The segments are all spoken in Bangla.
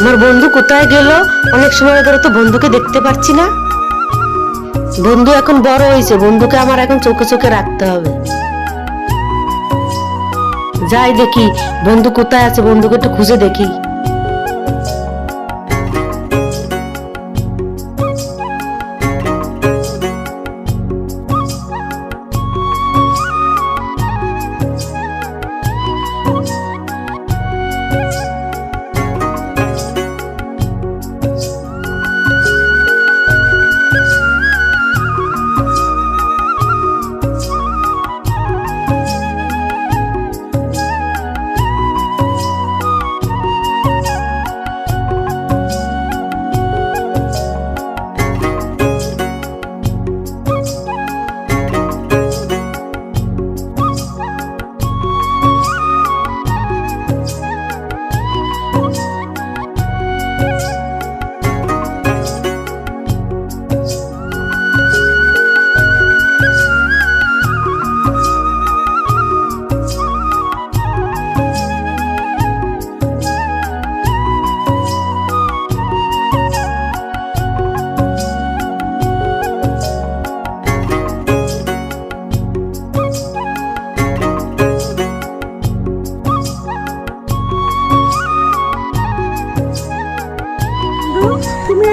আমার বন্ধু কোথায় গেল? অনেক সময় ধরে তো বন্ধুকে দেখতে পাচ্ছি না। বন্ধু এখন বড় হয়েছে, বন্ধুকে আমার এখন চোখে চোখে রাখতে হবে। যাই দেখি, বন্ধু কোথায় আছে, বন্ধুকে একটু খুঁজে দেখি।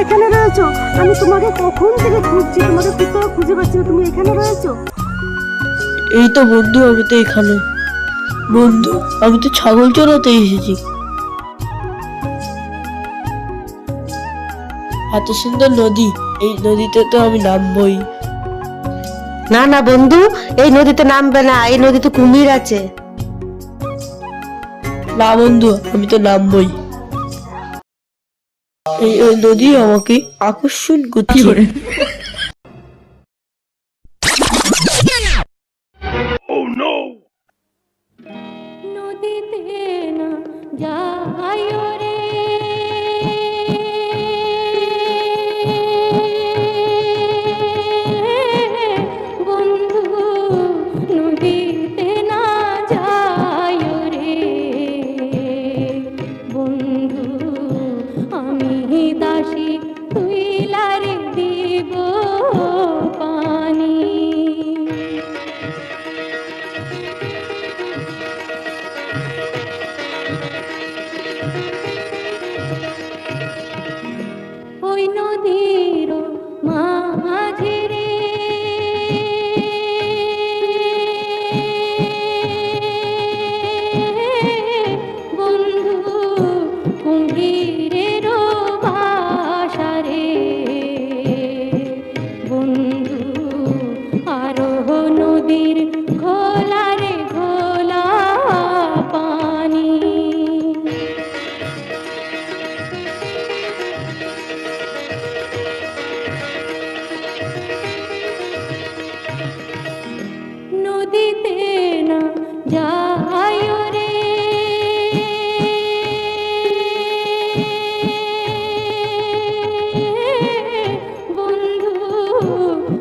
এখানে রয়েছো? আমি তোমাকে কখন থেকে খুঁজছি? তোমাকে কোথাও খুঁজে পাচ্ছি না। তুমি এখানে রয়েছো? এই তো বন্ধু আমি তো এখানে। বন্ধু আমি তো ছাগল চড়াতে এসেছি। এত সুন্দর নদী। এই নদীতে তো আমি নামবই। না না বন্ধু এই নদীতে নামবে না। এই নদীতে কুমির আছে। না বন্ধু আমি তো নামবই। এই ওই নদী আমাকে আকর্ষণ করছে নদীতে না যায়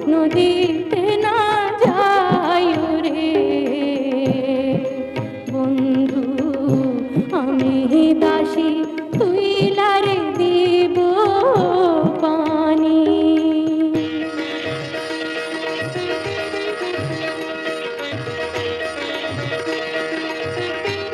নদীতে না